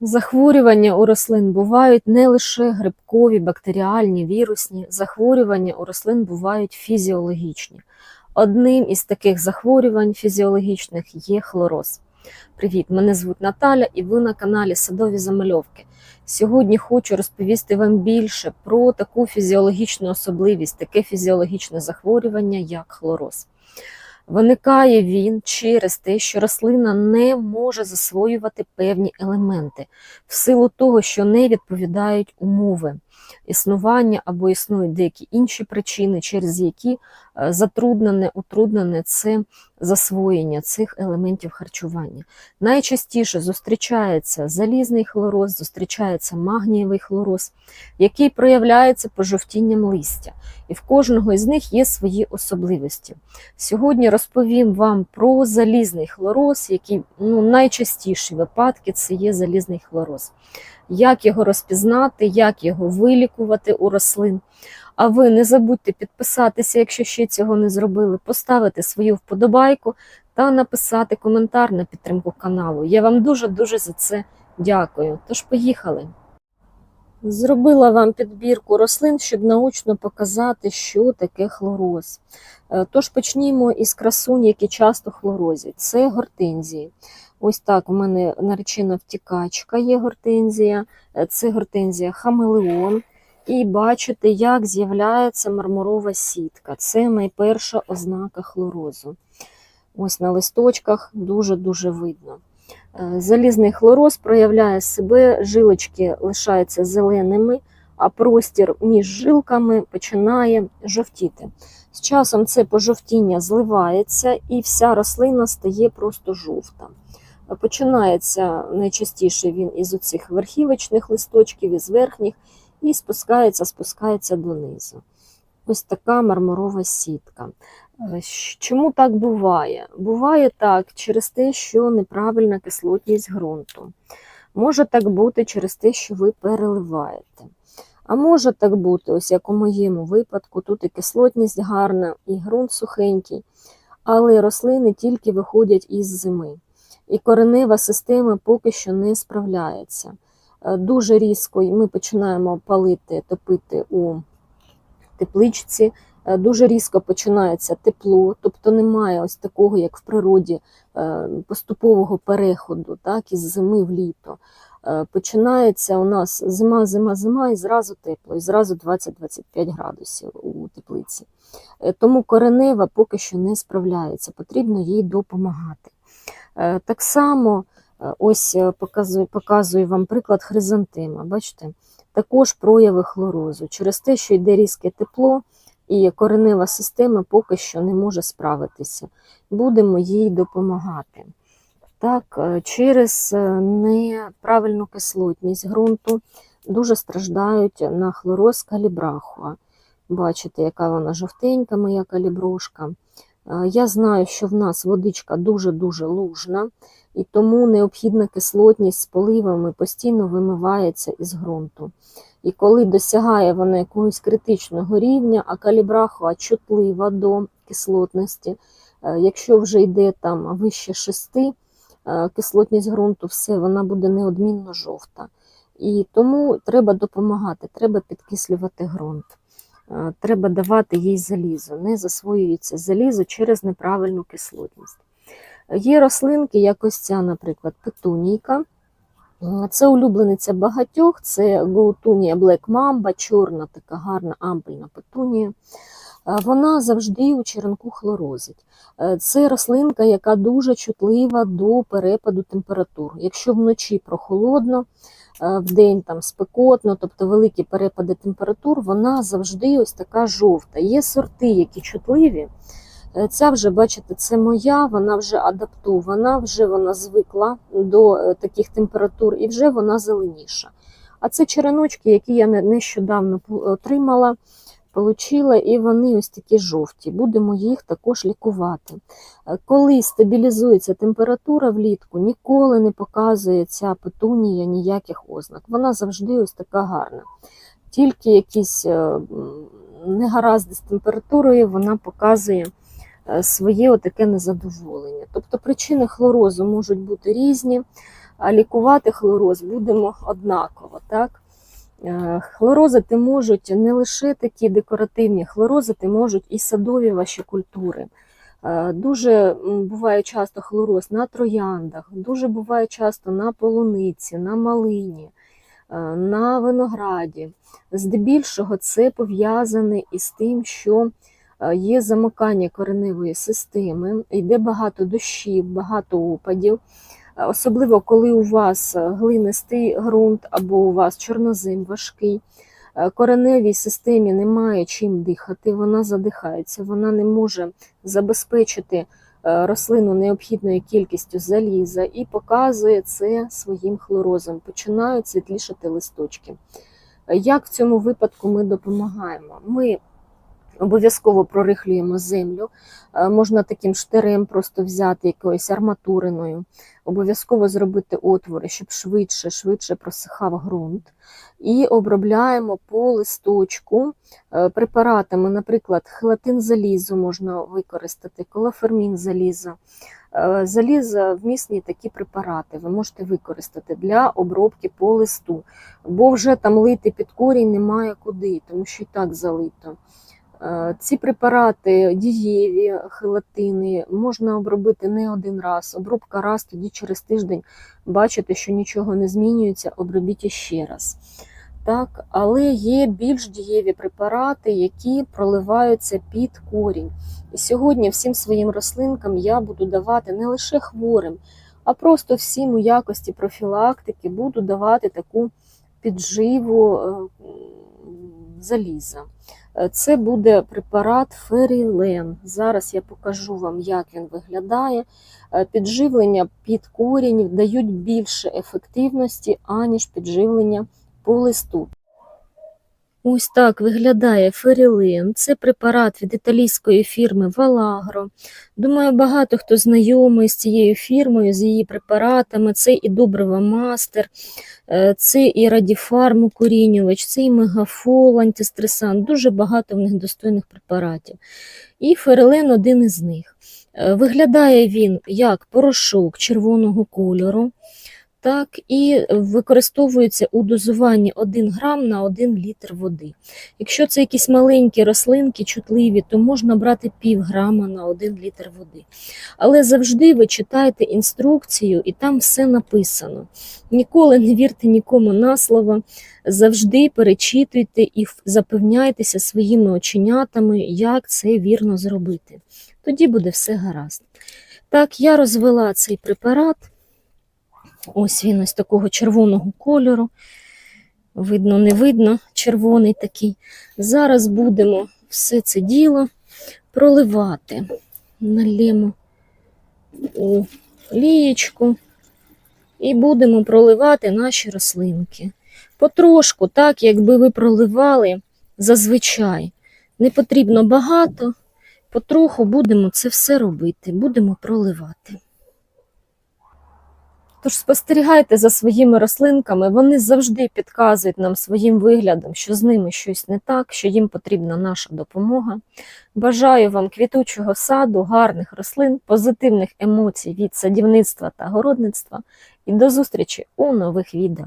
Захворювання у рослин бувають не лише грибкові, бактеріальні, вірусні. Захворювання у рослин бувають фізіологічні. Одним із таких захворювань фізіологічних є хлороз. Привіт, мене звуть Наталя, і ви на каналі Садові Замальовки. Сьогодні хочу розповісти вам більше про таку фізіологічну особливість, таке фізіологічне захворювання, як хлороз. Виникає він через те, що рослина не може засвоювати певні елементи в силу того, що не відповідають умови. Існування або існують деякі інші причини, через які затруднене, утруднене це засвоєння цих елементів харчування. Найчастіше зустрічається залізний хлороз, зустрічається магнієвий хлороз, який проявляється пожовтінням листя. І в кожного із них є свої особливості. Сьогодні розповім вам про залізний хлороз, який ну, найчастіші випадки це є залізний хлороз. Як його розпізнати, як його вилікувати у рослин. А ви не забудьте підписатися, якщо ще цього не зробили, поставити свою вподобайку та написати коментар на підтримку каналу. Я вам дуже-дуже за це дякую. Тож поїхали! Зробила вам підбірку рослин, щоб научно показати, що таке хлороз. Е, Тож почнімо із красунь, які часто хлорозять. Це гортензії. Ось так у мене наречена втікачка є гортензія, Е, це гортензія хамелеон. І бачите, як з'являється мармурова сітка. Це найперша ознака хлорозу. Ось на листочках дуже-дуже видно. Е, Залізний хлороз проявляє себе, жилочки лишаються зеленими, а простір між жилками починає жовтіти. З часом це пожовтіння зливається і вся рослина стає просто жовта. Починається найчастіше він із оцих верхівочних листочків, із верхніх, і спускається, спускається донизу. Ось така мармурова сітка. Е, Чому так буває? Буває так через те, що неправильна кислотність ґрунту. Може так бути через те, що ви переливаєте. А може так бути, ось як у моєму випадку, тут і кислотність гарна, і ґрунт сухенький, але рослини тільки виходять із зими. І коренева система поки що не справляється. Е, Дуже різко ми починаємо палити, топити у тепличці, е, дуже різко починається тепло, тобто немає ось такого, як в природі, е, поступового переходу, так, із зими в літо. Починається у нас зима, зима, зима, і зразу тепло, і зразу 20-25 градусів у теплиці. Тому коренева поки що не справляється, потрібно їй допомагати. Так само, ось е, показую, показую вам приклад хризантема. Бачите, також прояви хлорозу. Через те, що йде різке тепло, і коренева система поки що не може справитися. Будемо їй допомагати. Так, е, через е, неправильну кислотність ґрунту дуже страждають на хлороз калібрахуа. Бачите, яка вона жовтенька, моя каліброшка. Е, Я знаю, що в нас водичка дуже-дуже лужна, і тому необхідна кислотність з поливами постійно вимивається із ґрунту. І коли досягає вона якогось критичного рівня, а калібрахуа чутлива до кислотності, е, якщо вже йде там вище 6, е, кислотність ґрунту, все, вона буде неодмінно жовта. І тому треба допомагати, треба підкислювати ґрунт. Треба давати їй залізо. Не засвоюється залізо через неправильну кислотність. Є рослинки, як ось ця, наприклад, петунійка. Це улюблениця багатьох, це Гоутунія Black Mamba, чорна така гарна ампельна петунія. Вона завжди у черенку хлорозить. Е, Це рослинка, яка дуже чутлива до перепаду температур. Якщо вночі прохолодно, е, день там спекотно, тобто великі перепади температур, вона завжди ось така жовта. Є сорти, які чутливі. Е, Ця вже, бачите, це моя, вона вже адаптована, вже вона звикла до е, таких температур і вже вона зеленіша. А це череночки, які я не- нещодавно отримала, получила, і вони ось такі жовті. Будемо їх також лікувати. Е, Коли стабілізується температура влітку, ніколи не показує ця петунія ніяких ознак. Вона завжди ось така гарна. Тільки якісь е, негаразди з температурою вона показує е, своє отаке незадоволення. Тобто причини хлорозу можуть бути різні. а лікувати хлороз будемо однаково. Так? Е, Хлорозити можуть не лише такі декоративні, хлорозити можуть і садові ваші культури. Е, Дуже буває часто хлороз на трояндах, дуже буває часто на полуниці, на малині, е, на винограді. Здебільшого це пов'язане із тим, що є замикання кореневої системи, йде багато дощів, багато опадів. Особливо, коли у вас е, глинистий ґрунт або у вас чорнозем важкий, е, кореневій системі немає чим дихати, вона задихається, вона не може забезпечити е, рослину необхідною кількістю заліза і показує це своїм хлорозом. Починають світлішати листочки. Як в цьому випадку ми допомагаємо? Ми обов'язково прорихлюємо землю, Е, можна таким штирем просто взяти якоюсь арматуриною, обов'язково зробити отвори, щоб швидше, швидше просихав ґрунт. І обробляємо по листочку е, препаратами, наприклад, хелатин залізу можна використати, колофермін заліза. Е, Заліза вмісні такі препарати ви можете використати для обробки по листу, бо вже там лити під корінь немає куди, тому що і так залито. Е, Ці препарати дієві, хелатини, можна обробити не один раз. Обробка раз, тоді через тиждень бачите, що нічого не змінюється, обробіть іще раз. Так, але є більш дієві препарати, які проливаються під корінь. І сьогодні всім своїм рослинкам я буду давати не лише хворим, а просто всім у якості профілактики буду давати таку підживу е, заліза. Е, Це буде препарат Ферілен. Зараз я покажу вам, як він виглядає. Е, Підживлення під корінь дають більше ефективності, аніж підживлення по листу. Ось так виглядає Ферілен. Це препарат від італійської фірми Валагро. Думаю, багато хто знайомий з цією фірмою, з її препаратами. Це і добрива мастер, е, це і радіфарм укорінювач, це і мегафол, антистресант. Дуже багато в них достойних препаратів. І Ферелен один із них. Е, Виглядає він як порошок червоного кольору, так, і використовується у дозуванні 1 грам на 1 літр води. Якщо це якісь маленькі рослинки, чутливі, то можна брати пів грама на 1 літр води. Але завжди ви читайте інструкцію, і там все написано. Ніколи не вірте нікому на слово, завжди перечитуйте і запевняйтеся своїми оченятами, як це вірно зробити. Тоді буде все гаразд. Так, я розвела цей препарат. Ось він ось такого червоного кольору. Видно, не видно, червоний такий. Зараз будемо все це діло проливати. Налємо у лієчку і будемо проливати наші рослинки. Потрошку, так, якби ви проливали зазвичай. Не потрібно багато, потроху будемо це все робити, будемо проливати. Тож спостерігайте за своїми рослинками, вони завжди підказують нам своїм виглядом, що з ними щось не так, що їм потрібна наша допомога. Бажаю вам квітучого саду, гарних рослин, позитивних емоцій від садівництва та городництва і до зустрічі у нових відео.